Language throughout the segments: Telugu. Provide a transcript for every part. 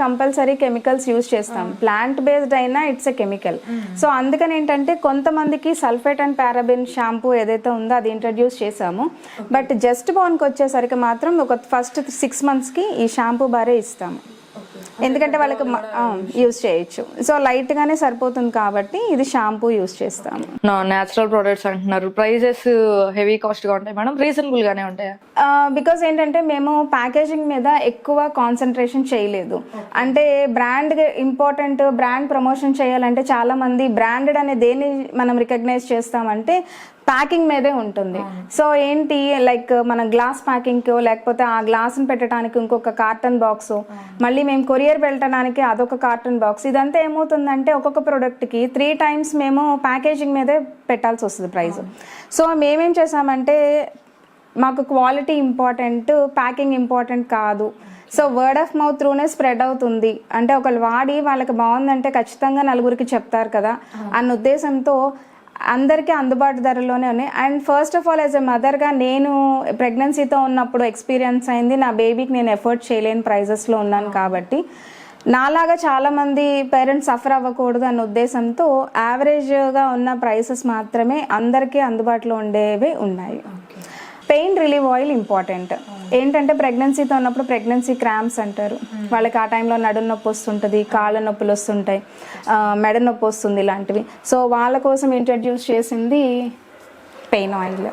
కంపల్సరీ కెమికల్స్ యూజ్ చేస్తాం. ప్లాంట్ బేస్డ్ అయినా ఇట్స్ ఎ కెమికల్. సో అందుకని ఏంటంటే కొంతమందికి సల్ఫేట్ అండ్ పారాబిన్ షాంపూ ఏదైతే ఉందో అది ఇంట్రడ్యూస్ చేసాము బట్ జస్ట్ బోన్కి వచ్చేసరికి మాత్రం ఒక ఫస్ట్ సిక్స్ మంత్స్కి ఈ షాంపూ బారే ఇస్తాము. ఎందుకంటే వాళ్ళకి యూజ్ చేయొచ్చు. సో లైట్గానే సరిపోతుంది కాబట్టి ఇది షాంపూ యూజ్ చేస్తాము. న్యాచురల్ ప్రొడక్ట్స్ అంటున్నారు. ప్రైజెస్ హెవీ కాస్ట్గా ఉంటాయి మేడం? రీజనబుల్ గానే ఉంటాయా? బికాజ్ ఏంటంటే మేము ప్యాకేజింగ్ మీద ఎక్కువ కాన్సన్ట్రేషన్ చేయలేదు. అంటే బ్రాండ్ ఇంపార్టెంట్ బ్రాండ్ ప్రమోషన్ చేయాలంటే చాలా మంది బ్రాండెడ్ అనే దేన్ని మనం రికగ్నైజ్ చేస్తామంటే ప్యాకింగ్ మీదే ఉంటుంది. సో ఏంటి లైక్ మన గ్లాస్ ప్యాకింగ్ లేకపోతే ఆ గ్లాస్ని పెట్టడానికి ఇంకొక కార్టన్ బాక్స్ మళ్ళీ మేము కొరియర్ వెళ్ళడానికి అదొక కార్టన్ బాక్స్. ఇదంతా ఏమవుతుందంటే ఒక్కొక్క ప్రోడక్ట్కి త్రీ టైమ్స్ మేము ప్యాకేజింగ్ మీదే పెట్టాల్సి వస్తుంది ప్రైస్. సో మేమేం చేసామంటే మాకు క్వాలిటీ ఇంపార్టెంట్ ప్యాకింగ్ ఇంపార్టెంట్ కాదు. సో వర్డ్ ఆఫ్ మౌత్ త్రూనే స్ప్రెడ్ అవుతుంది. అంటే ఒకళ్ళు వాడి వాళ్ళకి బాగుందంటే ఖచ్చితంగా నలుగురికి చెప్తారు కదా. అన్న ఉద్దేశంతో అందరికీ అందుబాటు ధరలోనే ఉన్నాయి. And first of all as a మదర్గా నేను ప్రెగ్నెన్సీతో ఉన్నప్పుడు ఎక్స్పీరియన్స్ అయింది. నా బేబీకి నేను ఎఫర్ట్ చేయలేని ప్రైజెస్లో ఉన్నాను కాబట్టి. నాలాగా చాలామంది పేరెంట్స్ సఫర్ అవ్వకూడదు అన్న ఉద్దేశంతో యావరేజ్గా ఉన్న ప్రైసెస్ మాత్రమే అందరికీ అందుబాటులో ఉండేవి ఉన్నాయి. పెయిన్ రిలీవ్ ఆయిల్ ఇంపార్టెంట్ ఏంటంటే ప్రెగ్నెన్సీతో ఉన్నప్పుడు ప్రెగ్నెన్సీ క్రామ్స్ అంటారు. వాళ్ళకి ఆ టైంలో నడుము నొప్పి వస్తుంటుంది కాళ్ళ నొప్పులు వస్తుంటాయి మెడ నొప్పి వస్తుంది ఇలాంటివి. సో వాళ్ళ కోసం ఇంట్రడ్యూస్ చేసింది పెయిన్ ఆయిల్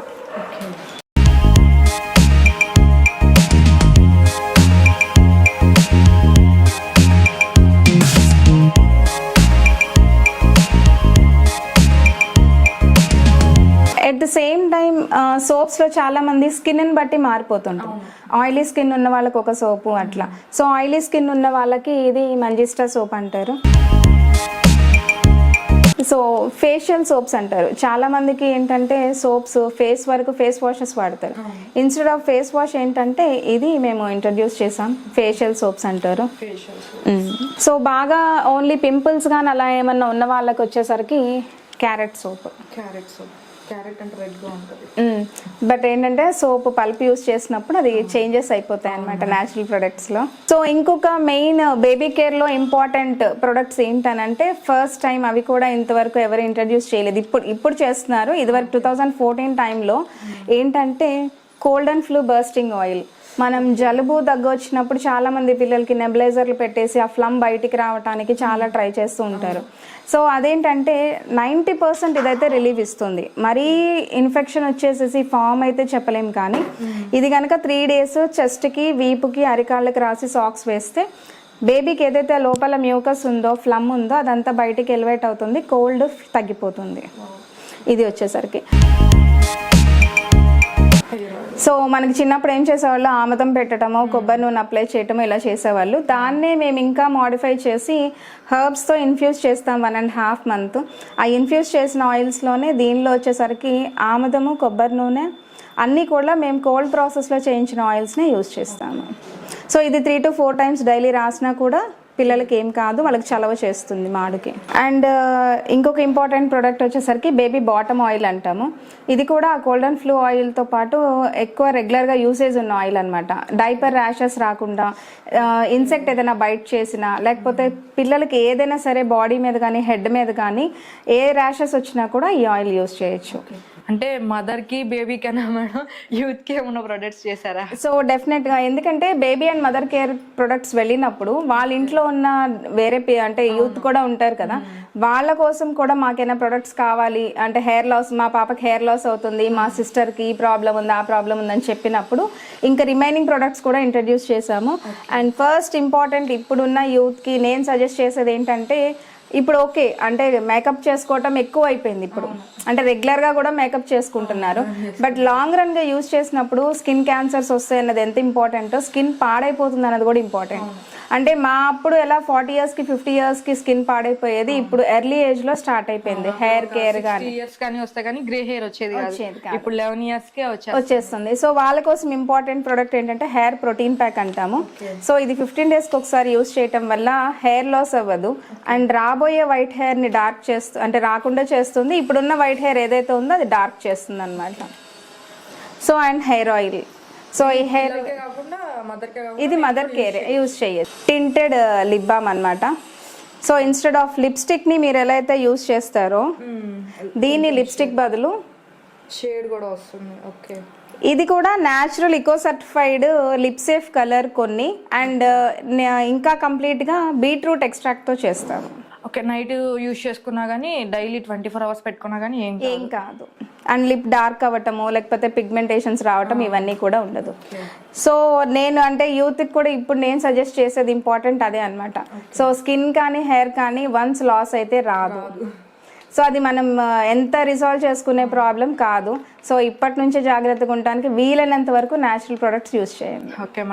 సోప్స్లో చాలా మంది స్కిన్ బట్టి మారిపోతుంటారు. ఆయిలీ స్కిన్ ఉన్న వాళ్ళకి ఒక సోపు అట్లా. సో ఆయిలీ స్కిన్ ఉన్న వాళ్ళకి ఇది మంజిస్టా సోప్ అంటారు. సో ఫేషియల్ సోప్స్ అంటారు. చాలా మందికి ఏంటంటే సోప్స్ ఫేస్ వరకు ఫేస్ వాషెస్ వాడతారు. ఇన్స్టెడ్ ఆఫ్ ఫేస్ వాష్ ఏంటంటే ఇది మేము ఇంట్రడ్యూస్ చేసాం. ఫేషియల్ సోప్స్ అంటారు. సో బాగా ఓన్లీ పింపుల్స్ కానీ అలా ఏమన్నా ఉన్న వాళ్ళకి వచ్చేసరికి క్యారెట్ సోప్. క్యారెట్ క్యారెట్ అంటే ఉంటుంది. బట్ ఏంటంటే సోప్ పల్ప్ యూస్ చేసినప్పుడు అది చేంజెస్ అయిపోతాయి అనమాట న్యాచురల్ ప్రొడక్ట్స్లో సో ఇంకొక మెయిన్ బేబీ కేర్లో ఇంపార్టెంట్ ప్రొడక్ట్స్ ఏంటనంటే ఫస్ట్ టైం అవి కూడా ఇంతవరకు ఎవరు ఇంట్రడ్యూస్ చేయలేదు. ఇప్పుడు ఇప్పుడు చేస్తున్నారు. ఇదివరకు టూ థౌజండ్ ఫోర్టీన్ టైంలో ఏంటంటే cold and flu bursting oil మనం జలుబు దగ్గు వచ్చినప్పుడు చాలా మంది పిల్లలకి నెబులైజర్లు పెట్టేసి ఆ ఫ్లమ్ బయటికి రావడానికి చాలా ట్రై చేస్తూ ఉంటారు. సో అదేంటంటే నైంటీ పర్సెంట్ ఇదైతే రిలీఫ్ ఇస్తుంది. మరీ ఇన్ఫెక్షన్ వచ్చేసేసి ఫామ్ అయితే చెప్పలేం కానీ ఇది కనుక త్రీ డేస్ చెస్ట్కి వీపుకి అరికాళ్ళకి రాసి సాక్స్ వేస్తే బేబీకి ఏదైతే లోపల మ్యూకస్ ఉందో ఫ్లమ్ ఉందో అదంతా బయటికి ఎలివేట్ అవుతుంది కోల్డ్ తగ్గిపోతుంది. ఇది వచ్చేసరికి. సో మనకి చిన్నప్పుడు ఏం చేసేవాళ్ళు? ఆమదం పెట్టడమో కొబ్బరి నూనె అప్లై చేయటమో ఇలా చేసేవాళ్ళు. దాన్నే మేము ఇంకా మాడిఫై చేసి హర్బ్స్తో ఇన్ఫ్యూజ్ చేస్తాం వన్ అండ్ హాఫ్ మంత్ ఆ ఇన్ఫ్యూజ్ చేసిన ఆయిల్స్లోనే దీనిలో వచ్చేసరికి ఆముదము కొబ్బరి నూనె అన్నీ కూడా మేము కోల్డ్ ప్రాసెస్లో చేయించిన ఆయిల్స్నే యూజ్ చేస్తాము. సో ఇది three to four times daily రాసినా కూడా పిల్లలకి ఏం కాదు వాళ్ళకి చలవ చేస్తుంది మాడుకి. అండ్ ఇంకొక ఇంపార్టెంట్ ప్రోడక్ట్ వచ్చేసరికి బేబీ బాటమ్ ఆయిల్ అంటాము. ఇది కూడా ఆ కోల్డ్ అండ్ ఫ్లూ ఆయిల్తో పాటు ఎక్కువ రెగ్యులర్గా యూసేజ్ ఉన్న ఆయిల్ అనమాట డైపర్ ర్యాషెస్ రాకుండా ఇన్సెక్ట్ ఏదైనా బైట్ చేసినా లేకపోతే పిల్లలకి ఏదైనా సరే బాడీ మీద కానీ హెడ్ మీద కానీ ఏ ర్యాషెస్ వచ్చినా కూడా ఈ ఆయిల్ యూస్ చేయొచ్చు. అంటే మదర్కి బేబీ కన్నా మేడం యూత్కి ఏమైనా ప్రొడక్ట్స్ చేశారా? సో డెఫినెట్గా ఎందుకంటే baby and mother care products వెళ్ళినప్పుడు వాళ్ళ ఇంట్లో ఉన్న వేరే అంటే యూత్ కూడా ఉంటారు కదా. వాళ్ళ కోసం కూడా మాకైనా ప్రొడక్ట్స్ కావాలి అంటే హెయిర్ లాస్ మా పాపకి హెయిర్ లాస్ అవుతుంది మా సిస్టర్కి ఈ ప్రాబ్లం ఉంది ఆ ప్రాబ్లం ఉందని చెప్పినప్పుడు ఇంకా రిమైనింగ్ ప్రొడక్ట్స్ కూడా ఇంట్రడ్యూస్ చేశాము. అండ్ ఫస్ట్ ఇంపార్టెంట్ ఇప్పుడున్న యూత్కి నేను సజెస్ట్ చేసేది ఏంటంటే ఇప్పుడు ఓకే అంటే మేకప్ చేసుకోవటం ఎక్కువ అయిపోయింది ఇప్పుడు. అంటే రెగ్యులర్గా కూడా మేకప్ చేసుకుంటున్నారు. బట్ లాంగ్ రన్గా యూజ్ చేసినప్పుడు స్కిన్ క్యాన్సర్స్ వస్తాయి అన్నది ఎంత ఇంపార్టెంట్ స్కిన్ పాడైపోతుంది అన్నది కూడా ఇంపార్టెంట్ అంటే మా అప్పుడు ఎలా ఫార్టీ ఇయర్స్కి ఫిఫ్టీ ఇయర్స్కి స్కిన్ పాడైపోయేది? ఇప్పుడు ఎర్లీ ఏజ్లో స్టార్ట్ అయిపోయింది. హెయిర్ కేర్ గానీ. ఇయర్స్ కానీ వస్తే కానీ గ్రే హెయిర్ వచ్చేది ఇప్పుడు లెవెన్ ఇయర్స్ కే వచ్చేది వచ్చేస్తుంది. సో వాళ్ళ కోసం ఇంపార్టెంట్ ప్రోడక్ట్ ఏంటంటే హెయిర్ ప్రోటీన్ ప్యాక్ అంటాము. సో ఇది ఫిఫ్టీన్ డేస్కి ఒకసారి యూస్ చేయటం వల్ల హెయిర్ లాస్ అవ్వదు. అండ్ రాబోయే వైట్ హెయిర్ని డార్క్ చేస్తూ అంటే రాకుండా చేస్తుంది. ఇప్పుడున్న వైట్ హెయిర్ ఏదైతే ఉందో అది డార్క్ చేస్తుంది అనమాట so and hair oil. So ఈ హెయిర్ ఇది మదర్ కేర్ యూజ్ చేయొచ్చు. టింటెడ్ లిప్ బామ్ అనమాట సో ఇన్స్టెడ్ ఆఫ్ లిప్స్టిక్ని మీరు ఎలా అయితే యూజ్ చేస్తారో దీన్ని లిప్స్టిక్ బదులు షేడ్ కూడా వస్తుంది. ఓకే ఇది కూడా natural eco certified lip safe colour కొన్ని. అండ్ ఇంకా కంప్లీట్గా బీట్రూట్ ఎక్స్ట్రాక్ట్తో చేస్తాము ఓకే నైట్ యూస్ చేసుకున్నా కానీ డైలీ ట్వంటీ ఫోర్ అవర్స్ పెట్టుకున్నా కానీ ఏం ఏం కాదు. అండ్ లిప్ డార్క్ అవ్వటము లేకపోతే పిగ్మెంటేషన్స్ రావటం ఇవన్నీ కూడా ఉండదు. సో నేను అంటే యూత్కి కూడా ఇప్పుడు నేను సజెస్ట్ చేసేది ఇంపార్టెంట్ అదే అనమాట సో స్కిన్ కానీ హెయిర్ కానీ వన్స్ లాస్ అయితే రాదు. సో అది మనం ఎంత రిజాల్వ్ చేసుకునే ప్రాబ్లం కాదు. సో ఇప్పటి నుంచే జాగ్రత్తగా ఉండడానికి వీలైనంత వరకు న్యాచురల్ ప్రొడక్ట్స్ యూస్ చేయండి. ఓకే